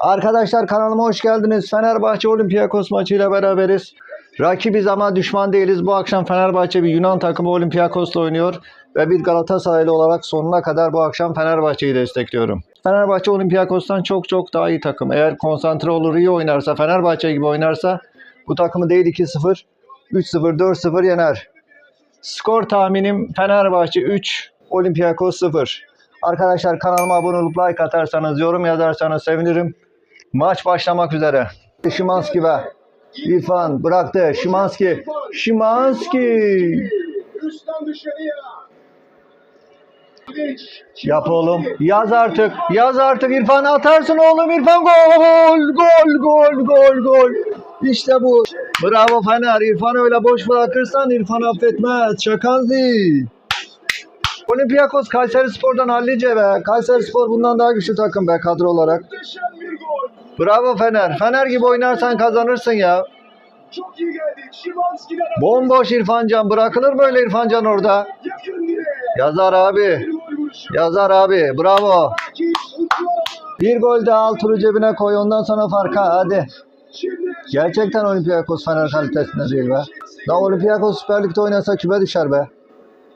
Arkadaşlar kanalıma hoş geldiniz. Fenerbahçe Olympiakos maçıyla beraberiz. Rakibiz ama düşman değiliz. Bu akşam Fenerbahçe bir Yunan takımı Olympiakos'la oynuyor. Ve bir Galatasaraylı olarak sonuna kadar bu akşam Fenerbahçe'yi destekliyorum. Fenerbahçe Olympiakos'tan çok çok daha iyi takım. Eğer konsantre olur iyi oynarsa, Fenerbahçe gibi oynarsa bu takımı değil 2-0, 3-0, 4-0 yener. Skor tahminim Fenerbahçe 3, Olympiakos 0. Arkadaşlar kanalıma abone olup like atarsanız, yorum yazarsanız sevinirim. Maç başlamak üzere. Şimanski ve İrfan bıraktı. Şimanski. Şimanski. Yap oğlum. Yaz artık. Yaz artık İrfan atarsın oğlum İrfan gol gol gol gol gol. İşte bu. Bravo Fener. İrfan'ı öyle boş bırakırsan İrfan affetmez. Şakanzi. Olympiakos Kayseri Spor'dan hallice be. Kayseri Spor bundan daha güçlü takım be kadro olarak. Bravo Fener. Fener gibi oynarsan kazanırsın ya. Çok iyi geldik. Şimanski'den Bomboş İrfancan. Bırakılır mı öyle İrfancan orada? yakın direğe. Yazar abi. Bir gol vuruşu. Yazar abi. Bravo. Bir gol daha Altur'u cebine koy ondan sonra farka hadi. Şimdi Gerçekten Olympiakos Fener kalitesinde değil be. Da Olympiakos Süper Lig'de oynasa küme düşer be.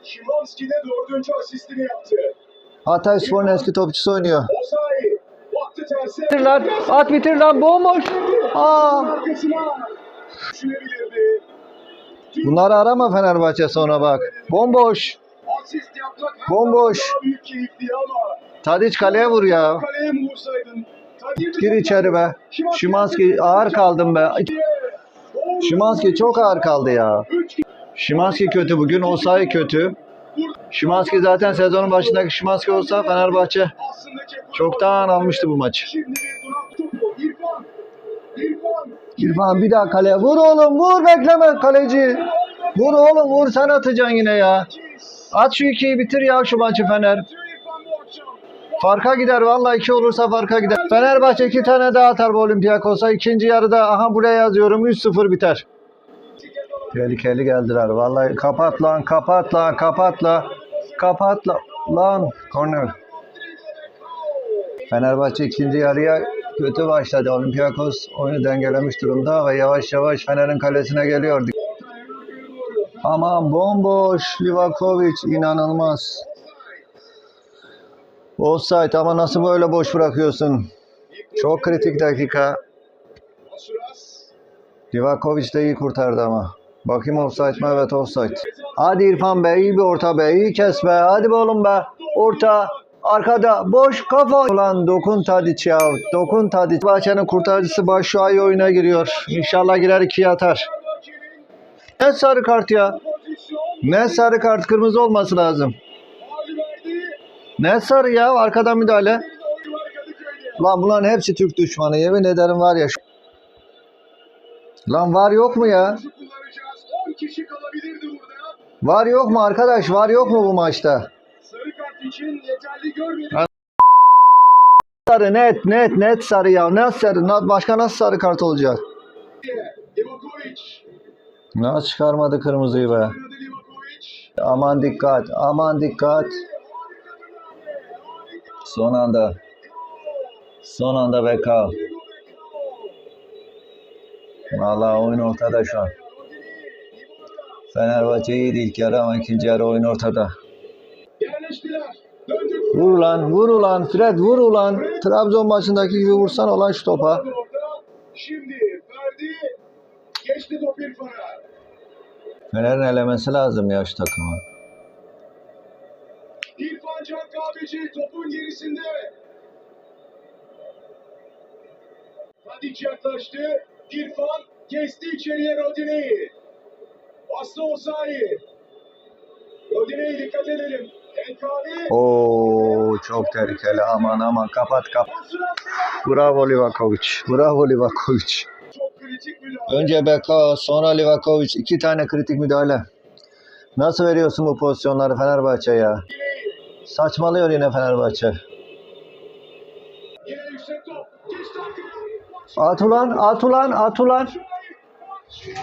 Şimanski de dördüncü asistini yaptı. Hatay Spor'un eski topçusu oynuyor. Osayi. Baktı terse. Bitir lan. At bitir lan bomboş. Aa. Bunları arama Fenerbahçe sonra bak. Bomboş. Bomboş. Tadiç kaleye vur ya. Gir içeri be. Şimanski ağır kaldım be. Şimanski çok ağır kaldı ya. Şimanski kötü bugün. Osayi kötü. Şimanski zaten sezonun başındaki Şimanski olsa Fenerbahçe çoktan almıştı bu maçı. İrfan. Bir daha kaleye. Vur oğlum vur bekleme kaleci. Vur oğlum vur sen atacaksın yine ya. At şu ikiyi bitir ya şu maçı Fener. Farka gider vallahi iki olursa farka gider. Fenerbahçe iki tane daha atar bu Olympiakos'a. İkinci yarıda aha buraya yazıyorum 3-0 biter. Tehlikeli geldiler vallahi. Kapat lan kapat lan kapat lan. Kapat lan. Lan korner. Fenerbahçe ikinci yarıya kötü başladı. Olympiakos oyunu dengelemiş durumda ve yavaş yavaş Fener'in kalesine geliyor. Aman bomboş Livakovic inanılmaz. Offside ama nasıl böyle boş bırakıyorsun? Çok kritik dakika. Livakovic de iyi kurtardı ama. Bakayım offside mi? Evet offside. Hadi İrfan be iyi bir orta be iyi kes be hadi be oğlum be. Orta arkada boş kafa. Ulan dokun Tadiç ya dokun Tadiç. Bahçenin kurtarıcısı Başşuay oyuna giriyor. İnşallah girer ikiye atar. Ne sarı kart ya? Ne sarı kart kırmızı olması lazım. Ne sarı ya arkadan müdahale. Lan bunların hepsi Türk düşmanı yemin ederim var ya. Lan var yok mu ya? Var yok mu arkadaş? Var yok mu bu maçta? Sarı kart için yeterli görmedik. Ha. Sarı net net net sarı ya. Nasıl sarı? Na- Başka nasıl sarı kart olacak? Nasıl çıkarmadı kırmızıyı be? Aman dikkat. Aman dikkat. Son anda. Son anda Beka. Vallahi oyun ortada şu an. Fenerbahçe iyiydi ilk yarı ama ikinci yarı oyun ortada. Vur ulan, vur ulan, Fred vur ulan. Trabzon maçındaki gibi vursan olan şu topa. Şimdi verdi. Geçti top İrfan'a. Fener'in elemesi lazım ya şu takımı. İrfan Can Kahveci topun gerisinde. Tadic yaklaştı. İrfan kesti içeriye Rodine'yi. Bastı Osayi. Rodine'yi dikkat edelim. Oo çok tehlikeli. Aman aman kapat kapat. Bravo Livakovic. Bravo Livakovic. Önce Beka, sonra Livakovic. iki tane kritik müdahale. Nasıl veriyorsun bu pozisyonları Fenerbahçe ya? Saçmalıyor yine Fenerbahçe. At ulan, at ulan, at ulan.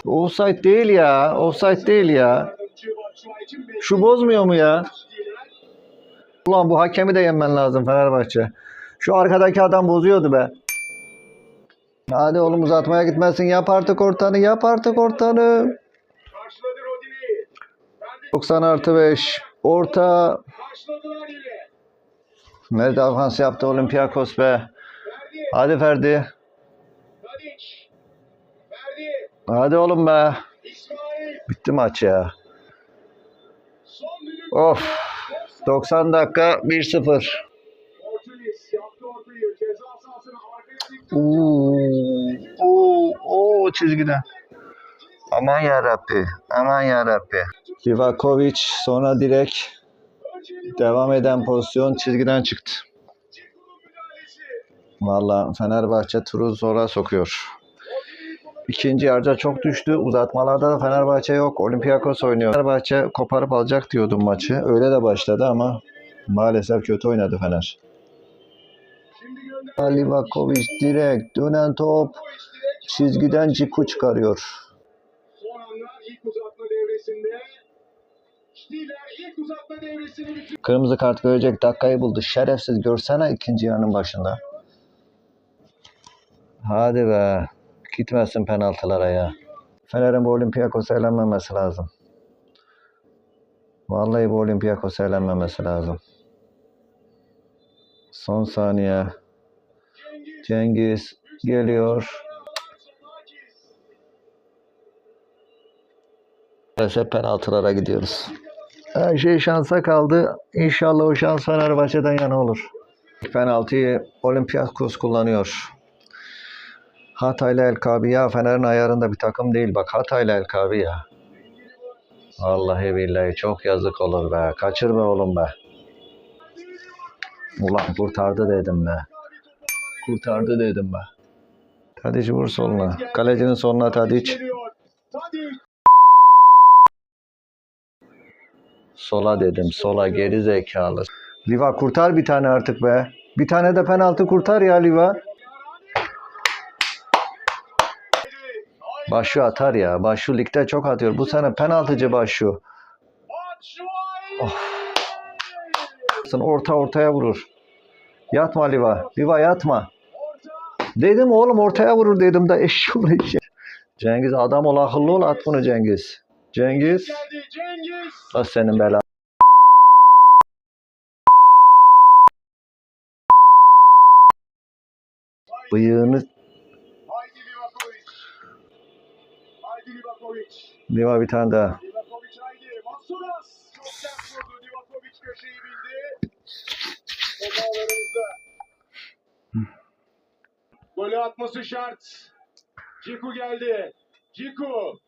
Offside değil ya. Offside değil ya. Şu bozmuyor mu ya? Ulan bu hakemi de yenmen lazım Fenerbahçe. Şu arkadaki adam bozuyordu be. Hadi oğlum uzatmaya gitmesin. Yap artık ortanı. Yap artık ortanı. Karşıladı Rodini. Ferdi 90 artı 5. Orta. Nerede avans yaptı Olympiakos be. Hadi Ferdi. Tadic. Ferdi. Hadi oğlum be. Bitti maç ya. Of. 90 dakika 1-0. Ortiz yaptı ortayı. Ceza sahasına arkaya dikti. Oo, oo, oo çizgiden. Aman ya Rabbi. Aman ya Rabbi. Livakovic sonra direkt Önce devam eden pozisyon çizgiden çıktı. Valla Fenerbahçe turu zora sokuyor. İkinci yarıda çok düştü. Uzatmalarda da Fenerbahçe yok. Olympiakos oynuyor. Fenerbahçe koparıp alacak diyordum maçı. Öyle de başladı ama maalesef kötü oynadı Fener. Livakovic direkt dönen top çizgiden Ciku çıkarıyor. Kırmızı kart görecek dakikayı buldu. Şerefsiz görsene ikinci yarının başında. Hadi be. Gitmesin penaltılara ya. Fener'in bu Olympiakos'a elenmemesi lazım. Vallahi bu Olympiakos'a elenmemesi lazım. Son saniye. Cengiz. Geliyor. Maalesef penaltılara gidiyoruz. Her şey şansa kaldı. İnşallah o şans Fenerbahçe'den yana olur. Penaltıyı Olympiakos kullanıyor. Hatay'la El Kabi ya Fener'in ayarında bir takım değil. Bak Hatay'la El Kabi ya. Vallahi billahi çok yazık olur be. Kaçır be oğlum be. Ulan kurtardı dedim be. Kurtardı dedim be. Tadic vur soluna. Kalecinin soluna. Tadic. Sola dedim. Sola geri zekalı. Liva kurtar bir tane artık be. Bir tane de penaltı kurtar ya Liva. Başu atar ya. Başu ligde çok atıyor. Bu sene penaltıcı Başu. Batshuayi. Orta ortaya vurur. Yatma Liva. Liva yatma. Dedim oğlum ortaya vurur dedim de eşşoğlu işe. Cengiz adam ol akıllı ol at bunu Cengiz. Cengiz. Cengiz. Senin bela. Bıyığını Haydi Livakovic. Haydi Livakovic. Liva bir tane daha. Livakovic haydi. Masuras. Çok sert vurdu. Livakovic köşeyi bildi. Top ağlarımızda. Golü atması şart. Ciku geldi. Ciku.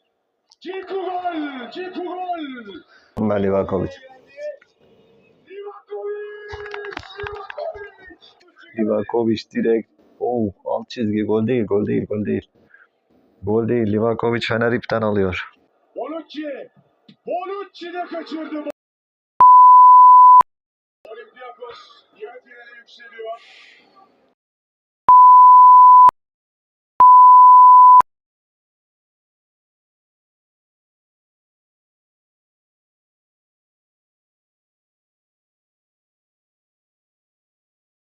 Ciku gol. Ciku gol. Ben. Livakovic. Livakovic direkt. Oh alt çizgi gol değil gol değil gol değil. Gol değil. Livakovic Fener ipten alıyor. Bonucci. Bonucci de kaçırdı.